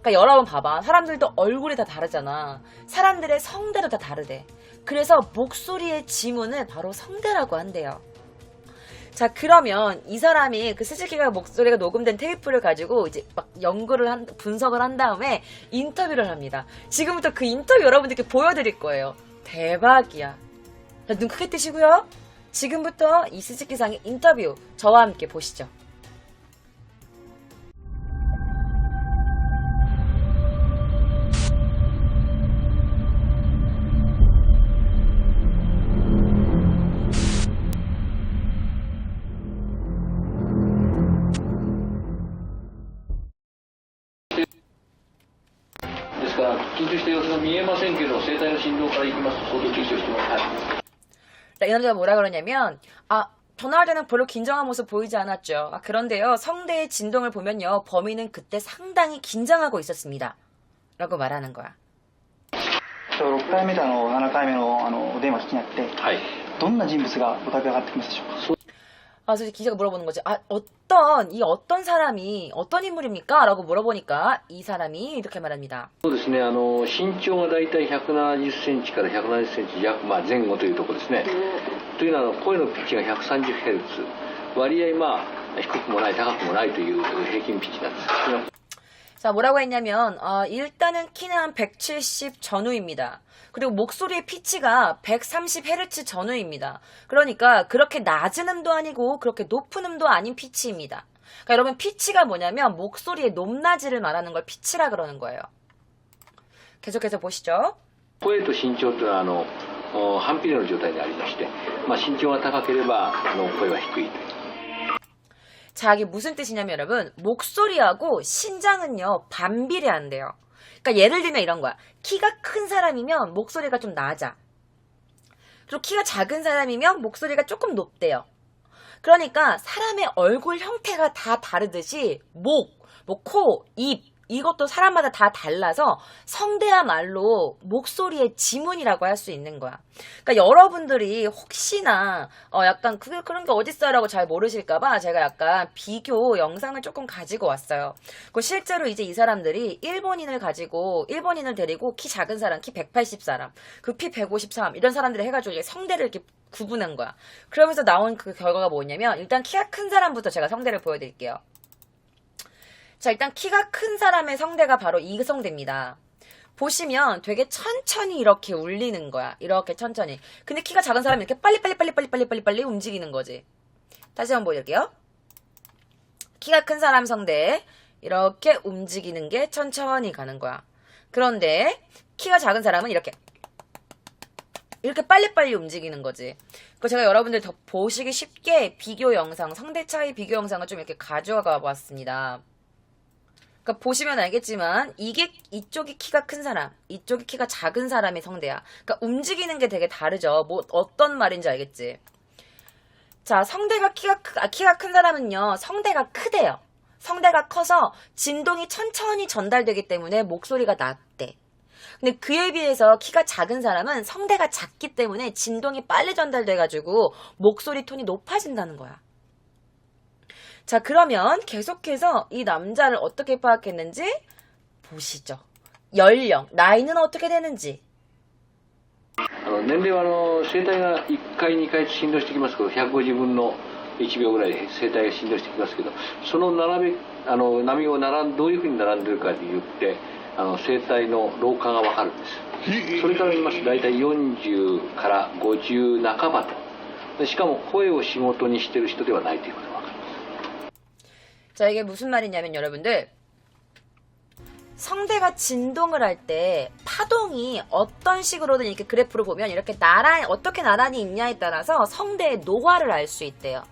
그러니까 여러분 봐봐. 사람들도 얼굴이 다 다르잖아. 사람들의 성대도 다 다르대. 그래서 목소리의 지문을 바로 성대라고 한대요. 자, 그러면 이 사람이 그 스즈키가 목소리가 녹음된 테이프를 가지고 이제 막 연구를 한, 분석을 한 다음에 인터뷰를 합니다. 지금부터 그 인터뷰 여러분들께 보여드릴 거예요. 대박이야. 자, 눈 크게 뜨시고요. 지금부터 이 스즈키상의 인터뷰 저와 함께 보시죠. 자, 이 남자가 뭐라 그러냐면, 아, 전화할 때는 별로 긴장한 모습 보이지 않았죠. 아, 그런데요, 성대의 진동을 보면요, 범인은 그때 상당히 긴장하고 있었습니다. 라고 말하는 거야. 6回目とあの7回目のあのお電話聞きになってはい。どんな人物が浮かび上がってきますでしょうか 아, 그래서 기자가 물어보는 거지. 아, 어떤, 이 어떤 사람이, 어떤 인물입니까? 라고 물어보니까 이 사람이 이렇게 말합니다. そうですね、あの、身長がだいたい170センチから170センチ弱、まあ、前後というところですね。というのは、あの声のピッチが 130Hz。割合、まあ、低くもない、高くもないという平均ピッチなんです。 자, 뭐라고 했냐면, 어, 일단은 키는 한 170 전후입니다. 그리고 목소리의 피치가 130Hz 전후입니다. 그러니까 그렇게 낮은 음도 아니고 그렇게 높은 음도 아닌 피치입니다. 그러니까 여러분 피치가 뭐냐면 목소리의 높낮이를 말하는 걸 피치라 그러는 거예요. 계속해서 보시죠. 声と身長というのは、あの、お反比例の状態でありまして、まあ、身長が高ければ、あの、声は低いという。 자, 이게 무슨 뜻이냐면 여러분, 목소리하고 신장은요, 반비례한대요. 그러니까 예를 들면 이런 거야. 키가 큰 사람이면 목소리가 좀 낮아. 그리고 키가 작은 사람이면 목소리가 조금 높대요. 그러니까 사람의 얼굴 형태가 다 다르듯이 목, 뭐 코, 입 이것도 사람마다 다 달라서 성대야말로 목소리의 지문이라고 할 수 있는 거야. 그러니까 여러분들이 혹시나 어 약간 그게 그런 게 어딨어라고 잘 모르실까봐 제가 약간 비교 영상을 조금 가지고 왔어요. 그 실제로 이제 이 사람들이 일본인을 가지고 일본인을 데리고 키 작은 사람, 키 180 사람, 그키153 이런 사람들을 해가지고 이제 성대를 이렇게 구분한 거야. 그러면서 나온 그 결과가 뭐냐면 일단 키가 큰 사람부터 제가 성대를 보여드릴게요. 자, 일단 키가 큰 사람의 성대가 바로 이 성대입니다. 보시면 되게 천천히 이렇게 울리는 거야. 이렇게 천천히. 근데 키가 작은 사람이 이렇게 빨리빨리빨리빨리빨리 빨리 움직이는 거지. 다시 한번 보여드릴게요. 키가 큰 사람 성대. 이렇게 움직이는 게 천천히 가는 거야. 그런데 키가 작은 사람은 이렇게 이렇게 빨리빨리 움직이는 거지. 그 제가 여러분들 더 보시기 쉽게 비교 영상, 성대 차이 비교 영상을 좀 이렇게 가져와 봤습니다. 그러니까 보시면 알겠지만 이게 이쪽이 키가 큰 사람, 이쪽이 키가 작은 사람의 성대야. 그러니까 움직이는 게 되게 다르죠. 뭐 어떤 말인지 알겠지? 자, 성대가 키가 크, 아, 키가 큰 사람은요. 성대가 크대요. 성대가 커서 진동이 천천히 전달되기 때문에 목소리가 낮대. 근데 그에 비해서 키가 작은 사람은 성대가 작기 때문에 진동이 빨리 전달돼가지고 목소리 톤이 높아진다는 거야. 자, 그러면 계속해서 이 남자를 어떻게 파악했는지 보시죠. 연령, 나이는 어떻게 되는지. あの年齢はあの声帯が1回2回振動してきますけど150分の1秒ぐらいで声帯が振動してきますけどその並べあの波を並んどういうふうに並んでるかによってあの声帯の老化が分かるんですそれから見ますと大体40から50半ばとでしかも声を仕事にしてる人ではないということが分かります 자, 이게 무슨 말이냐면 여러분들 성대가 진동을 할 때 파동이 어떤 식으로든 이렇게 그래프를 보면 이렇게 나란히 어떻게 나란히 있냐에 따라서 성대의 노화를 알 수 있대요.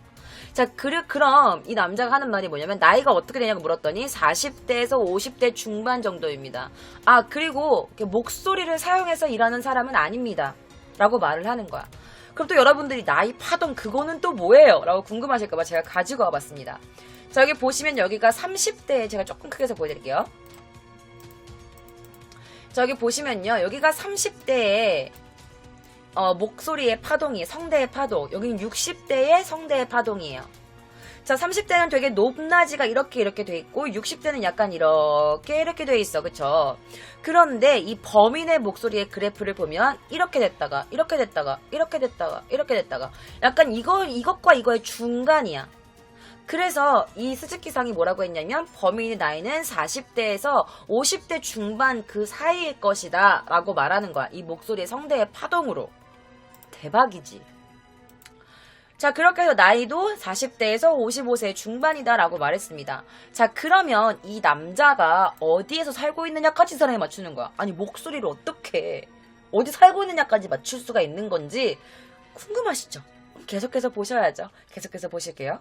자, 그, 그럼 이 남자가 하는 말이 뭐냐면 나이가 어떻게 되냐고 물었더니 40대에서 50대 중반 정도입니다. 아, 그리고 목소리를 사용해서 일하는 사람은 아닙니다. 라고 말을 하는 거야. 그럼 또 여러분들이 나이 파동 그거는 또 뭐예요? 라고 궁금하실까봐 제가 가지고 와봤습니다. 자, 여기 보시면 여기가 30대 제가 조금 크게 해서 보여드릴게요. 자, 여기 보시면요. 여기가 30대에 어, 목소리의 파동이 성대의 파동. 여기는 60대의 성대의 파동이에요. 자, 30대는 되게 높낮이가 이렇게 이렇게 돼 있고 60대는 약간 이렇게 이렇게 돼 있어. 그쵸? 그런데 이 범인의 목소리의 그래프를 보면 이렇게 됐다가 이렇게 됐다가 이렇게 됐다가 이렇게 됐다가 약간 이거 이것과 이거의 중간이야. 그래서 이 스즈키상이 뭐라고 했냐면 범인의 나이는 40대에서 50대 중반 그 사이일 것이다 라고 말하는 거야. 이 목소리의 성대의 파동으로. 대박이지. 자, 그렇게 해서 나이도 40대에서 55세 중반이다 라고 말했습니다. 자, 그러면 이 남자가 어디에서 살고 있느냐까지 이 사람이 맞추는 거야. 아니, 목소리를 어떻게, 어디 살고 있느냐까지 맞출 수가 있는 건지 궁금하시죠? 계속해서 보셔야죠. 계속해서 보실게요.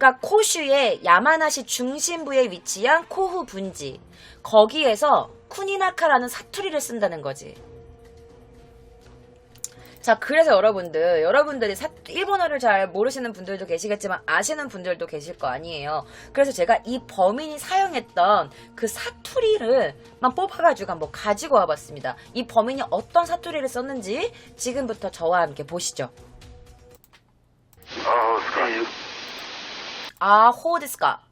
그러니까 코슈의 야마나시 중심부에 위치한 코후 분지 거기에서 쿠니나카라는 사투리를 쓴다는 거지. 자, 그래서 여러분들, 여러분들이 사, 일본어를 잘 모르시는 분들도 계시겠지만 아시는 분들도 계실 거 아니에요. 그래서 제가 이 범인이 사용했던 그 사투리를만 뽑아가지고 한번 가지고 와봤습니다. 이 범인이 어떤 사투리를 썼는지 지금부터 저와 함께 보시죠. 아, 그러니까 아, 호데스까.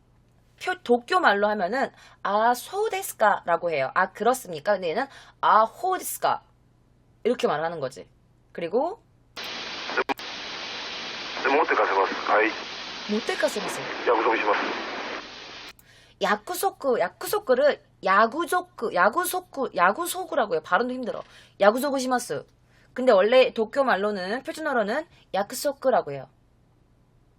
도쿄 말로 하면은 아, 소데스까라고 해요. 아, 그렇습니까? 근데 얘는 아, 호데스까. 이렇게 말하는 거지. 그리고 모텔가세마스. 야구소쿠시마스. 야쿠소쿠, 야쿠소쿠를 야구조쿠, 야구소쿠, 야구소쿠라고 해요. 발음도 힘들어. 야구소쿠시마스. 근데 원래 도쿄 말로는 표준어로는 야쿠소쿠라고 해요.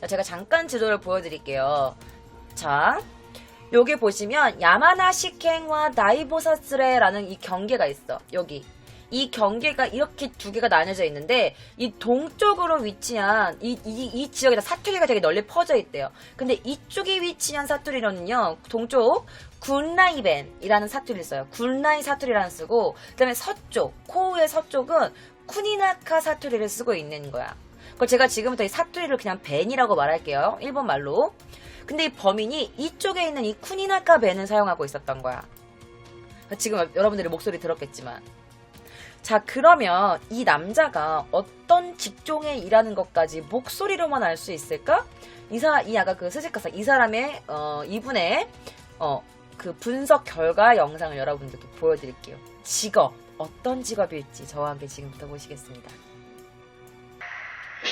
자, 제가 잠깐 지도를 보여드릴게요. 자, 여기 보시면 야마나 시켄과 나이보사스레라는 이 경계가 있어. 여기. 이 경계가 이렇게 두 개가 나뉘어져 있는데 이 동쪽으로 위치한 이, 이, 이 지역에다 사투리가 되게 널리 퍼져 있대요. 근데 이쪽에 위치한 사투리로는요. 동쪽 군라이벤이라는 사투리를 써요. 군라이 사투리라는 쓰고 그다음에 서쪽 코우의 서쪽은 쿠니나카 사투리를 쓰고 있는 거야. 그 제가 지금부터 이 사투리를 그냥 벤이라고 말할게요. 일본 말로. 근데 이 범인이 이쪽에 있는 이 쿠니나카 벤을 사용하고 있었던 거야. 지금 여러분들이 목소리 들었겠지만. 자, 그러면 이 남자가 어떤 직종에 일하는 것까지 목소리로만 알 수 있을까? 이 사, 이 아까 그 스즈카사, 이 사람의, 어, 이분의, 어, 그 분석 결과 영상을 여러분들께 보여드릴게요. 직업, 어떤 직업일지 저와 함께 지금부터 보시겠습니다.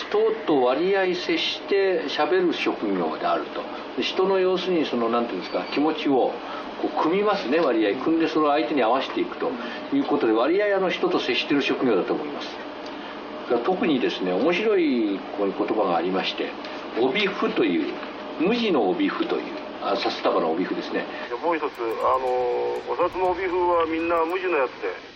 人と割合接して喋る職業であると。人の要するにそのなんていうんですか気持ちをこう組みますね割合。組んでそれを相手に合わせていくと。いうことで割合あの人と接している職業だと思います。特にですね面白い言葉がありまして帯符という無地の帯符というあ札束の帯符ですね。もう一つ、あの、お札の帯風はみんな無地のやつで。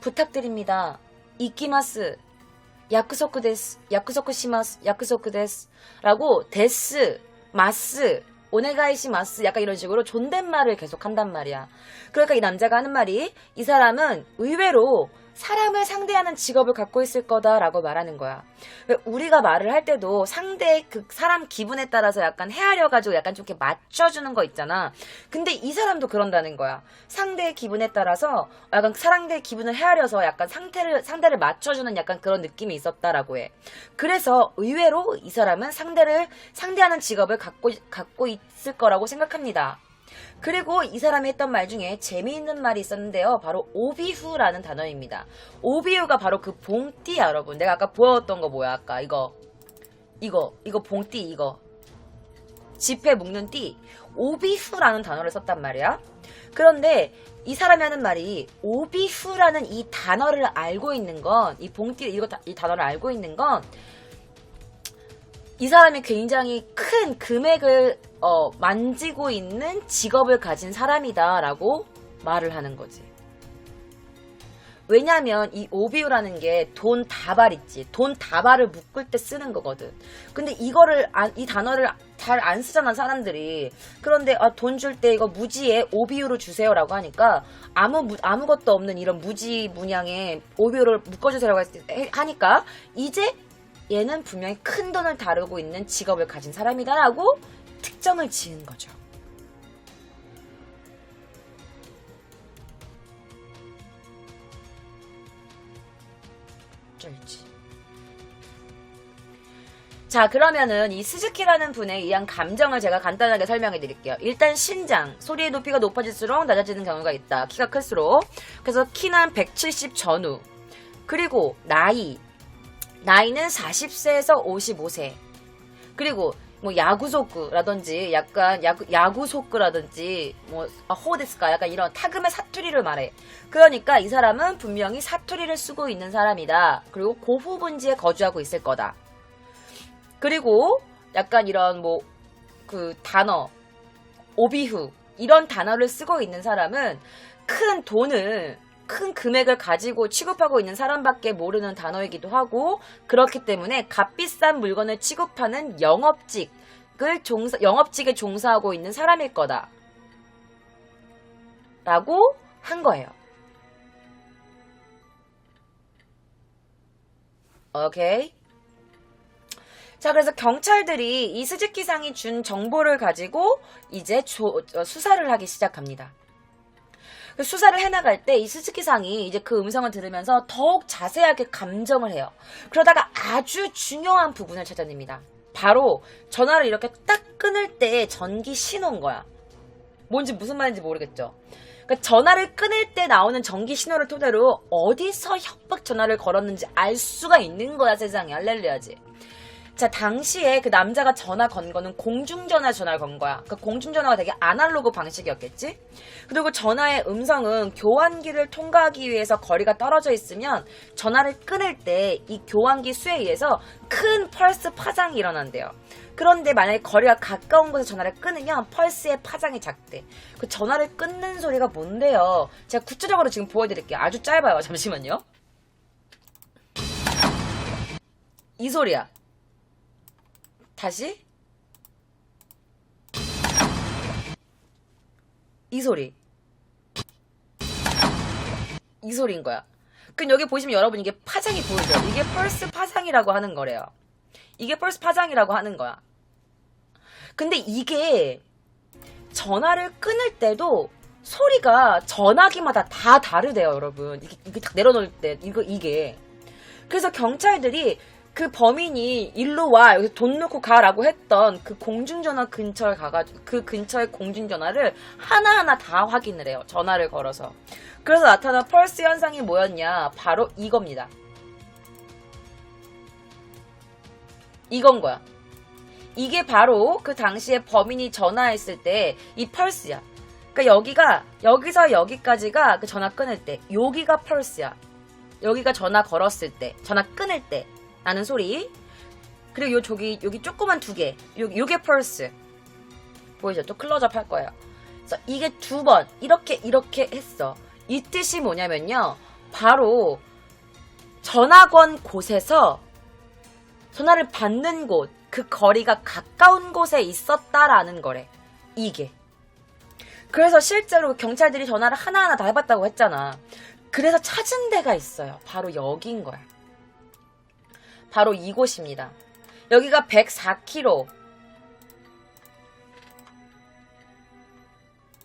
부탁드립니다. 이키마스. 야쿠소크 데스. 야쿠소크 시마스. 야쿠소크 데스. 라고 데스, 마스, 오네가이시 마스 약간 이런 식으로 존댓말을 계속 한단 말이야. 그러니까 이 남자가 하는 말이 이 사람은 의외로 사람을 상대하는 직업을 갖고 있을 거다라고 말하는 거야. 왜 우리가 말을 할 때도 상대 그 사람 기분에 따라서 약간 헤아려가지고 약간 좀 이렇게 맞춰주는 거 있잖아. 근데 이 사람도 그런다는 거야. 상대의 기분에 따라서 약간 상대의 기분을 헤아려서 약간 상태를, 상대를 맞춰주는 약간 그런 느낌이 있었다라고 해. 그래서 의외로 이 사람은 상대를, 상대하는 직업을 갖고, 갖고 있을 거라고 생각합니다. 그리고 이 사람이 했던 말 중에 재미있는 말이 있었는데요. 바로 오비후라는 단어입니다. 오비후가 바로 그 봉띠야, 여러분. 내가 아까 보여줬던 거 뭐야, 아까 이거. 이거, 이거 봉띠, 이거. 지폐 묶는 띠. 오비후라는 단어를 썼단 말이야. 그런데 이 사람이 하는 말이 오비후라는 이 단어를 알고 있는 건, 이 봉띠, 이거, 다- 이 단어를 알고 있는 건, 이 사람이 굉장히 큰 금액을 어, 만지고 있는 직업을 가진 사람이다라고 말을 하는 거지. 왜냐면 이 오비우라는 게 돈 다발 있지. 돈 다발을 묶을 때 쓰는 거거든. 근데 이거를 안- 이 단어를 잘 안 쓰잖아 사람들이. 그런데 아, 돈 줄 때 이거 무지에 오비우로 주세요라고 하니까 아무 무- 아무것도 없는 이런 무지 문양에 오비우를 묶어주세요라고 하니까 이제 얘는 분명히 큰 돈을 다루고 있는 직업을 가진 사람이다라고 특정을 지은 거죠. 쩔지. 자, 그러면은 이 스즈키라는 분에 의한 감정을 제가 간단하게 설명해 드릴게요. 일단 신장, 소리의 높이가 높아질수록 낮아지는 경우가 있다. 키가 클수록. 그래서 키는 170 전후. 그리고 나이, 나이는 40세에서 55세. 그리고 뭐 야구 소크라든지 약간 야구 야구 소크라든지 뭐 아, 호데스까 약간 이런 타금의 사투리를 말해. 그러니까 이 사람은 분명히 사투리를 쓰고 있는 사람이다. 그리고 고후분지에 거주하고 있을 거다. 그리고 약간 이런 뭐 그 단어 오비후 이런 단어를 쓰고 있는 사람은 큰 돈을 큰 금액을 가지고 취급하고 있는 사람밖에 모르는 단어이기도 하고 그렇기 때문에 값비싼 물건을 취급하는 영업직을 종사 영업직에 종사하고 있는 사람일 거다. 라고 한 거예요. 오케이. 자, 그래서 경찰들이 이 스즈키상이 준 정보를 가지고 이제 조- 어, 수사를 하기 시작합니다. 그 수사를 해나갈 때 이 스즈키상이 이제 그 음성을 들으면서 더욱 자세하게 감정을 해요. 그러다가 아주 중요한 부분을 찾아냅니다. 바로 전화를 이렇게 딱 끊을 때 전기 신호인 거야. 뭔지 무슨 말인지 모르겠죠. 그러니까 전화를 끊을 때 나오는 전기 신호를 토대로 어디서 협박 전화를 걸었는지 알 수가 있는 거야 세상에 할렐루야지. 자, 당시에 그 남자가 전화 건 거는 공중전화 전화를 건 거야. 그 공중전화가 되게 아날로그 방식이었겠지? 그리고 전화의 음성은 교환기를 통과하기 위해서 거리가 떨어져 있으면 전화를 끊을 때 이 교환기 수에 의해서 큰 펄스 파장이 일어난대요. 그런데 만약에 거리가 가까운 곳에 전화를 끊으면 펄스의 파장이 작대. 그 전화를 끊는 소리가 뭔데요? 제가 구체적으로 지금 보여드릴게요. 아주 짧아요. 잠시만요. 이 소리야. 다시 이 소리 이 소리인 거야. 그럼 여기 보시면 여러분 이게 파장이 보이죠? 이게 펄스 파장이라고 하는 거래요. 이게 펄스 파장이라고 하는 거야. 근데 이게 전화를 끊을 때도 소리가 전화기마다 다 다르대요, 여러분. 이게, 이게 딱 내려놓을 때, 이거, 이게. 그래서 경찰들이 그 범인이 일로 와 여기서 돈 넣고 가라고 했던 그 공중전화 근처에 가가지고 그 근처의 공중전화를 하나하나 다 확인을 해요 전화를 걸어서. 그래서 나타난 펄스 현상이 뭐였냐? 바로 이겁니다. 이건 거야. 이게 바로 그 당시에 범인이 전화했을 때 이 펄스야. 그러니까 여기가 여기서 여기까지가 그 전화 끊을 때 여기가 펄스야. 여기가 전화 걸었을 때 전화 끊을 때 나는 소리. 그리고 요 저기 여기 조그만 두 개. 요 요게 펄스. 보이죠? 또 클로즈업 할 거예요. 그래서 이게 두 번 이렇게 이렇게 했어. 이 뜻이 뭐냐면요. 바로 전화 건 곳에서 전화를 받는 곳, 그 거리가 가까운 곳에 있었다라는 거래. 이게. 그래서 실제로 경찰들이 전화를 하나하나 다 해봤다고 했잖아. 그래서 찾은 데가 있어요. 바로 여기인 거야. 바로 이곳입니다. 여기가 104km.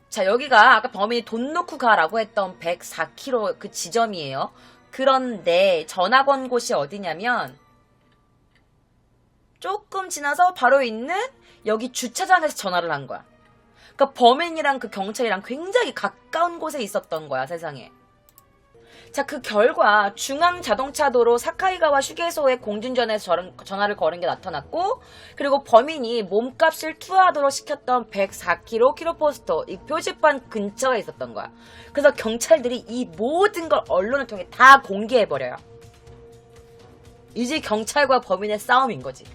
자, 여기가 아까 범인이 돈 놓고 가라고 했던 104km 그 지점이에요. 그런데 전화 건 곳이 어디냐면 조금 지나서 바로 있는 여기 주차장에서 전화를 한 거야. 그러니까 범인이랑 그 경찰이랑 굉장히 가까운 곳에 있었던 거야, 세상에. 자, 그 결과 중앙 자동차도로 사카이가와 휴게소에 공중전에서 전화를 걸은 게 나타났고, 그리고 범인이 몸값을 투하하도록 시켰던 104km 키로포스터 이 표지판 근처에 있었던 거야. 그래서 경찰들이 이 모든 걸 언론을 통해 다 공개해버려요. 이제 경찰과 범인의 싸움인 거지.